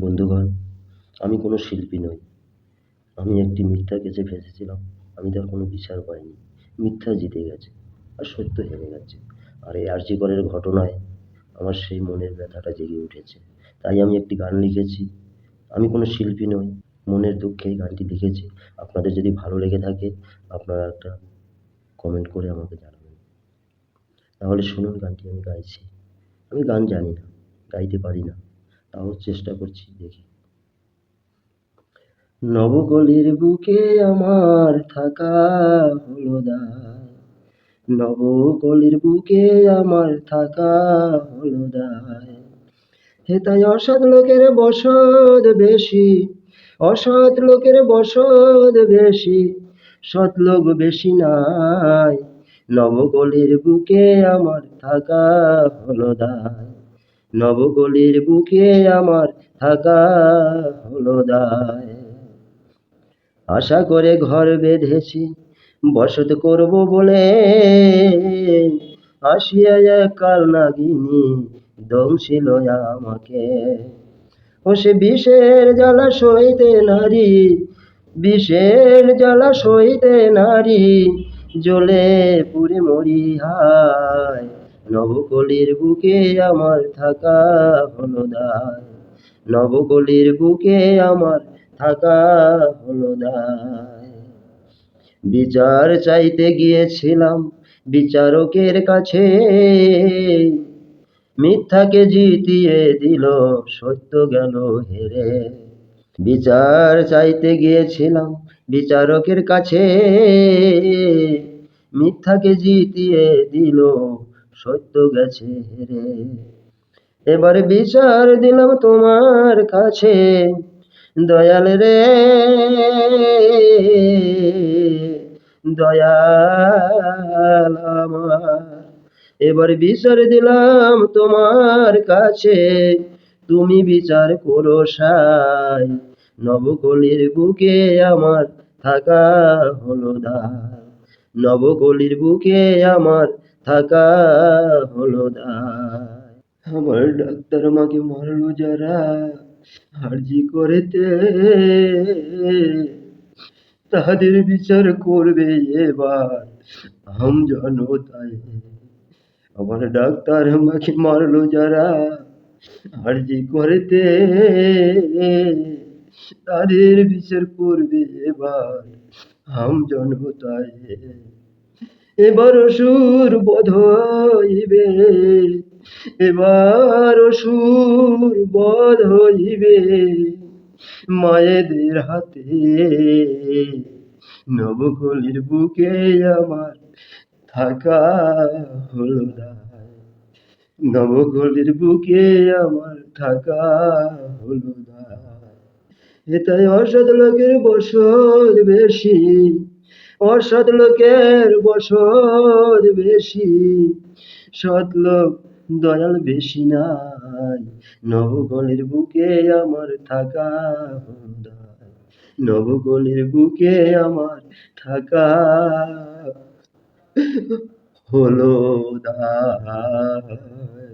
বন্ধুগণ, আমি কোনো শিল্পী নই। আমি একটি মিথ্যা কেসে ফেঁসেছিলাম। আমি তার কোনো বিচার পাইনি। মিথ্যা জিতে গেছে আর সত্য হেরে গেছে। আর এই আরজি করের ঘটনায় আমার সেই মনের ব্যথাটা জেগে উঠেছে। তাই আমি একটি গান লিখেছি। আমি কোনো শিল্পী নই। মনের দুঃখে এই গানটি লিখেছি। আপনাদের যদি ভালো লেগে থাকে, আপনারা একটা কমেন্ট করে আমাকে জানাবেন। তাহলে শুনুন গানটি, আমি গাইছি। আমি গান জানি না, গাইতে পারি না। তাও চেষ্টা করছি, দেখি। নবকলির বুকে আমার থাকা হলো দায় নবকলির বুকে আমার থাকা হলো দায় হেতায় অসৎ লোকের বসত বেশি, অসৎ লোকের বসত বেশি, সৎ লোক বেশি নাই। নবকলির বুকে আমার থাকা হলো দায় নবকলির বুকে আমার থাকা হলো দায়। আশা করে ঘর বেঁধেছি, বসত করব বলে আসিয়া যায় কাল নাগিনী দংশিল আমাকে। ও সে বিষের জ্বালা সইতে নারী, বিষের জ্বালা সইতে নারী, জ্বলে পুড়ে মরি হায় নবকলির বুকে আমার থাকা হলো দায় নবকলির বুকে আমার থাকা হলো বিচার চাইতে গিয়েছিলাম বিচারকের কাছে। মিথ্যাকে জিতিয়ে দিল, সত্য গেল হেরে। বিচার চাইতে গিয়েছিলাম বিচারকের কাছে। মিথ্যাকে জিতিয়ে দিল সত্য গেছে হেরে এবার বিচার দিলাম তোমার কাছে, দয়াল রে। দয়াল আমার, এবার বিচার দিলাম তোমার কাছে। তুমি বিচার করো সাই নবকলির বুকে আমার থাকা হলো দায় নবকলির বুকে আমার থাকা হলো দায়। আমার ডাক্তার আমাকে মারলো যারা হার্জি করেতে। তাদের বিচার করবে এবার হাম জনতায় আমার ডাক্তার আমাকে মারলো যারা হার্জি করেতে। তাদের বিচার করবে এবার হাম জনতায় এবার সুর বোধ হইবে, এবার সুর বোধ হইবে। মায়েদের হাতে নবকলির বুকে আমার থাকা হলো নবকলির বুকে আমার থাকা হলো দায় এটাই অসৎ লোকের বসত বেশি। অসৎ লোকের বসত বেশি, সৎ লোক দয়াল বেশি নাই। নবগলের বুকে আমার থাকা নবগলের বুকে আমার থাকা হলো দায়